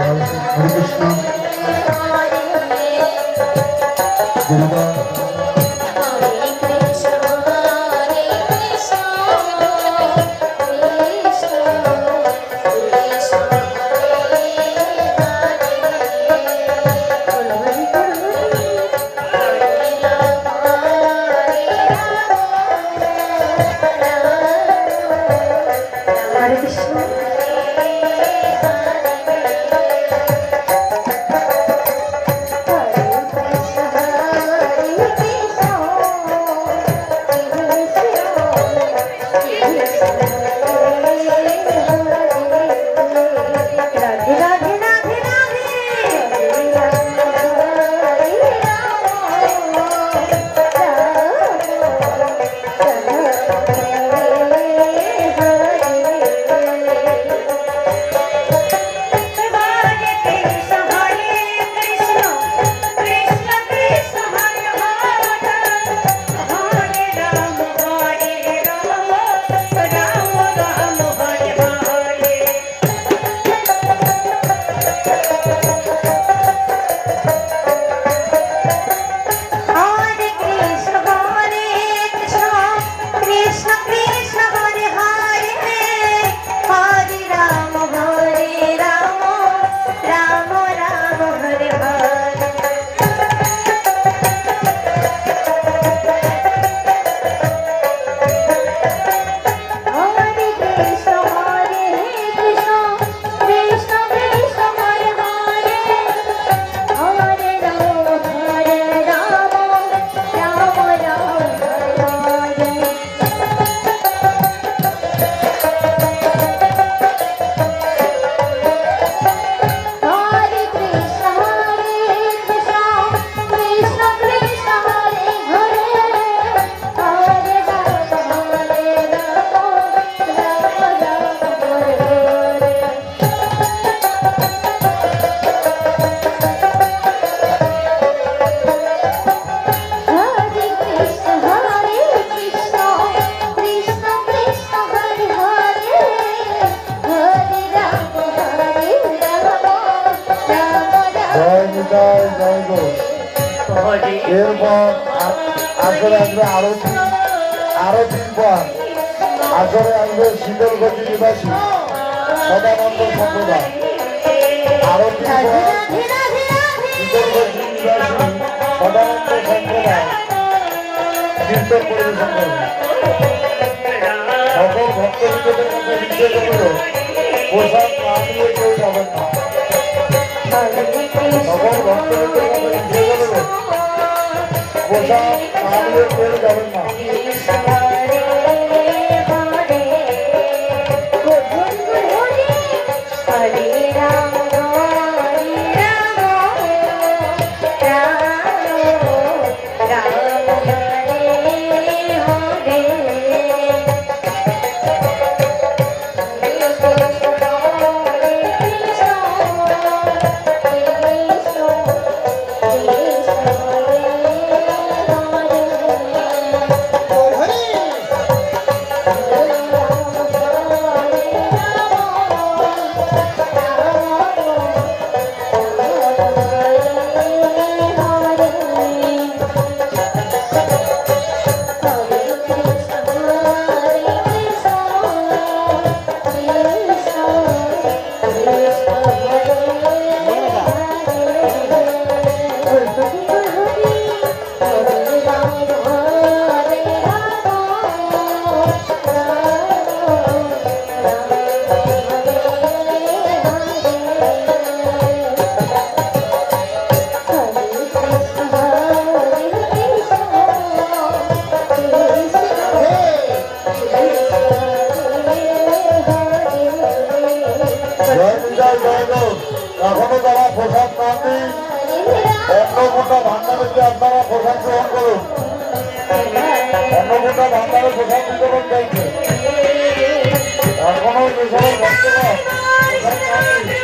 হরে Krishna Thank. আসরে আসবে আরও আরও দিন পর আসরে আসবে শীতলগতি নিবাসী। সদানন্দ সম্প্রদায় আরতি শীতলগতি নিবাসী সদানন্দ সম্প্রদায় কীর্তন পরিবেশন করবে সকল ভক্ত মধ্যে নিষেধ হল সকল মধ্যে கவனிமா Bye, bye, bye.